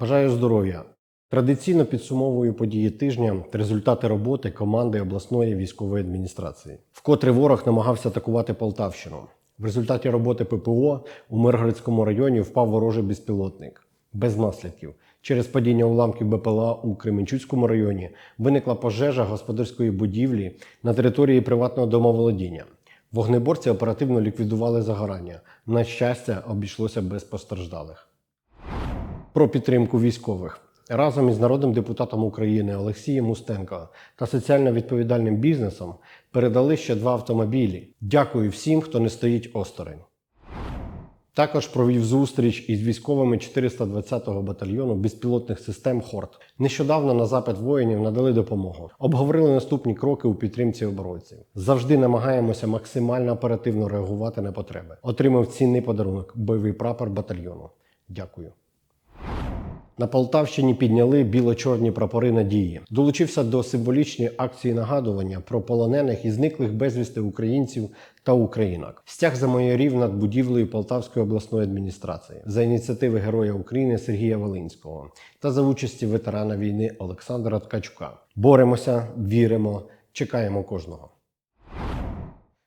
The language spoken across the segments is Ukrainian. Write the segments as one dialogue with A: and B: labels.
A: Бажаю здоров'я. Традиційно підсумовую події тижня та результати роботи команди обласної військової адміністрації. Вкотре ворог намагався атакувати Полтавщину. В результаті роботи ППО у Миргородському районі впав ворожий безпілотник без наслідків. Через падіння уламків БПЛА у Кременчуцькому районі виникла пожежа господарської будівлі на території приватного домоволодіння. Вогнеборці оперативно ліквідували загорання. На щастя, обійшлося без постраждалих. Про підтримку військових разом із народним депутатом України Олексієм Устенко та соціально відповідальним бізнесом передали ще два автомобілі. Дякую всім, хто не стоїть осторонь. Також провів зустріч із військовими 420-го батальйону безпілотних систем Хорт. Нещодавно на запит воїнів надали допомогу. Обговорили наступні кроки у підтримці оборонців. Завжди намагаємося максимально оперативно реагувати на потреби. Отримав цінний подарунок бойовий прапор батальйону. Дякую. На Полтавщині підняли біло-чорні прапори надії. Долучився до символічної акції нагадування про полонених і зниклих безвісти українців та українок. Стяг замайорів над будівлею Полтавської обласної адміністрації за ініціативи Героя України Сергія Волинського та за участі ветерана війни Олександра Ткачука. Боремося, віримо, чекаємо кожного.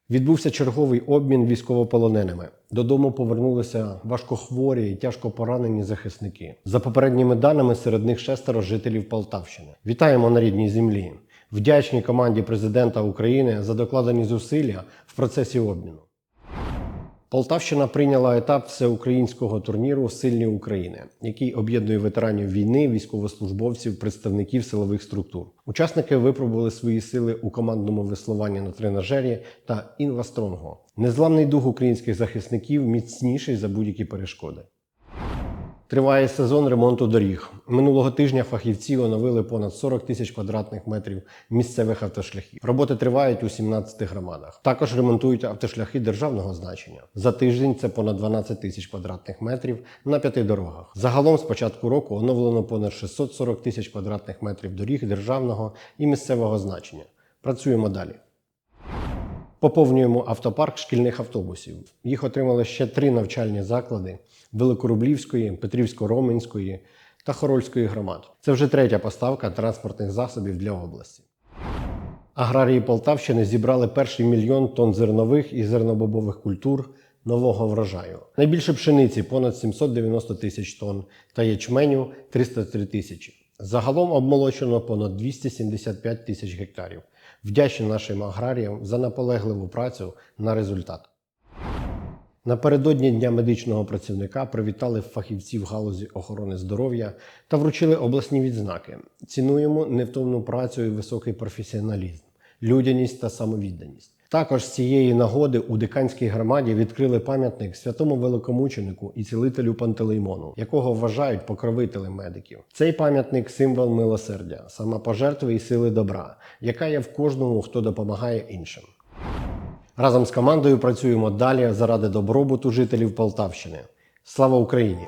A: Відбувся черговий обмін військовополоненими. Додому повернулися важкохворі і тяжко поранені захисники. За попередніми даними, серед них шестеро жителів Полтавщини. Вітаємо на рідній землі. Вдячні команді президента України за докладені зусилля в процесі обміну. Полтавщина прийняла етап всеукраїнського турніру Сильні України, який об'єднує ветеранів війни, військовослужбовців, представників силових структур. Учасники випробували свої сили у командному веслуванні на тренажері та інвастронго. Незламний дух українських захисників міцніший за будь-які перешкоди. Триває сезон ремонту доріг. Минулого тижня фахівці оновили понад 40 тисяч квадратних метрів місцевих автошляхів. Роботи тривають у 17 громадах. Також ремонтують автошляхи державного значення. За тиждень це понад 12 тисяч квадратних метрів на п'яти дорогах. Загалом з початку року оновлено понад 640 тисяч квадратних метрів доріг державного і місцевого значення. Працюємо далі. Поповнюємо автопарк шкільних автобусів. Їх отримали ще три навчальні заклади Великорублівської, Петрівсько-Роменської та Хорольської громад. Це вже третя поставка транспортних засобів для області. Аграрії Полтавщини зібрали перший мільйон тонн зернових і зернобобових культур нового врожаю. Найбільше пшениці понад 790 тисяч тонн та ячменю 303 тисячі. Загалом обмолочено понад 275 тисяч гектарів. Вдячні нашим аграріям за наполегливу працю на результат. Напередодні Дня медичного працівника привітали фахівців галузі охорони здоров'я та вручили обласні відзнаки. Цінуємо невтомну працю і високий професіоналізм, людяність та самовідданість. Також з цієї нагоди у диканській громаді відкрили пам'ятник святому великомученику і цілителю Пантелеймону, якого вважають покровителем медиків. Цей пам'ятник символ милосердя, самопожертви і сили добра, яка є в кожному, хто допомагає іншим. Разом з командою працюємо далі заради добробуту жителів Полтавщини. Слава Україні!